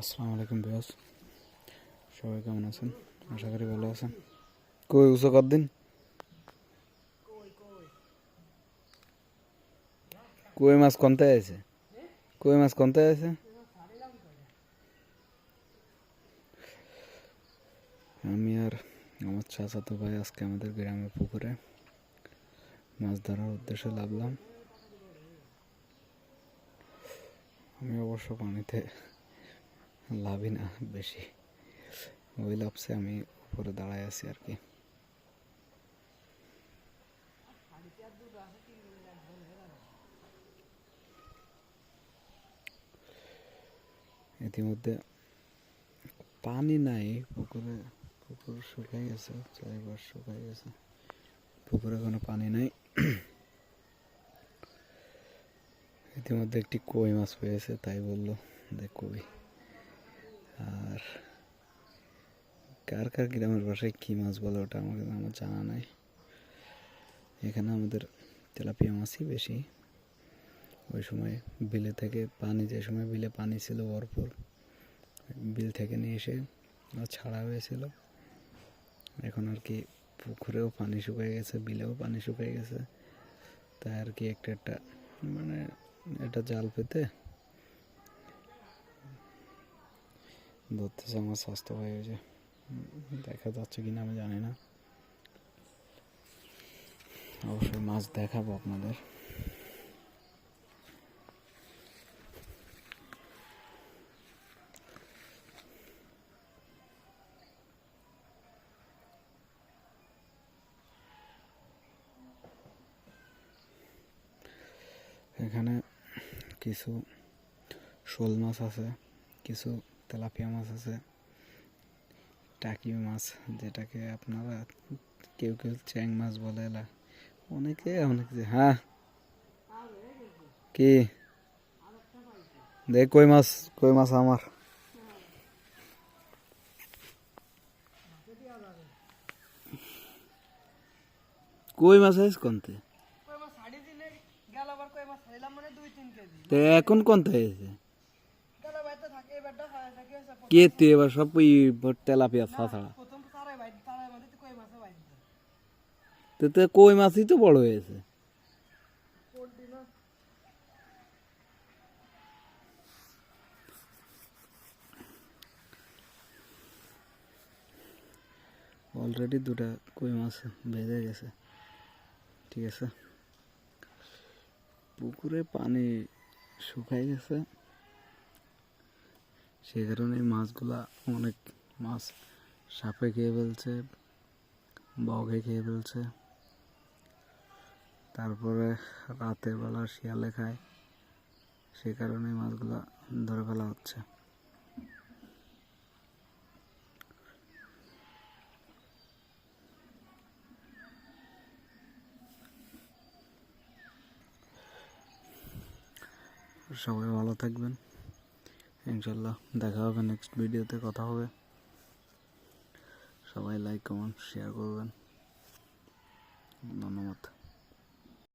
আসসালামু আলাইকুম বিয়াস সবাই কেমন আছেন? আশা করি ভালো আছেন। কই উঁচু কর দিন কই মাছ কনতে আছে? কই মাছ কনতে আছে? আমি আর আমার চাচাতো ভাই আজকে আমাদের গ্রামের পুকুরে মাছ ধরার উদ্দেশ্যে লাভলাম আমি অবশ্য পানিতে লাভই না বেশি। ওই লাভসে আমি উপরে দাঁড়ায় আছি আর কি। ইতিমধ্যে পানি নাই, পুকুরে, পুকুর শুকাই গেছে চারিবার শুকাই গেছে। পুকুরে কোনো পানি নাই। ইতিমধ্যে একটি কই মাছ পেয়েছে, তাই বলল যে কই। কার কার গ্রামের ভাষায় কী মাছ বলে ওটা আমাকে আমার জানা নাই। এখানে আমাদের তেলাপিয়া মাছই বেশি। ওই সময় বিলে থেকে পানি, যে সময় বিলে পানি ছিল ভরপুর, বিল থেকে নিয়ে এসে ছাড়া হয়েছিল। এখন আর কি পুকুরেও পানি শুকিয়ে গেছে, বিলেও পানি শুকিয়ে গেছে। তাই আর কি একটা একটা মানে এটা জাল পেতে ধরতেছে আমার স্বাস্থ্য ভাই হয়েছে দেখা যাচ্ছে কিনা আমি জানি না। অবশ্যই মাছ দেখাবো আপনাদের। এখানে কিছু শোল মাছ আছে, কিছু তেলাপিয়া মাছ আছে। টাকি মাছ যেটাকে আপনারা কেউ কেউ চ্যাং মাছ বলে এলা। অনেকে অনেকে হ্যাঁ। কি? দেখ কই মাছ কই মাছ আমার? কই মাছ আইস কোনতে? মানে এখন কোনতে হয়েছে গেল বাইতে থাকে এবারটা খায় থাকে আছে কে তে এবার সব ওই তেলাপিয়া ছাড়া। প্রথম তারাই বাইতে তারাই কই তো কই মাছই তো বড় হয়েছে। অলরেডি দুটা কই মাছ বেঁধে গেছে। ঠিক আছে। পুকুরে পানি শুকাই গেছে। সেই কারণে মাছগুলা অনেক মাছ সাপে খেয়ে ফেলছে বগে খেয়ে ফেলছে। তারপরে রাতের বেলা শিয়ালে খায় সে কারণে মাছগুলা ধরে ফেলা হচ্ছে। সবাই ভালো থাকবেন। ইনশাল্লাহ দেখা হবে নেক্সট ভিডিওতে কথা হবে। সবাই লাইক কমেন্ট শেয়ার করবেন। ধন্যবাদ।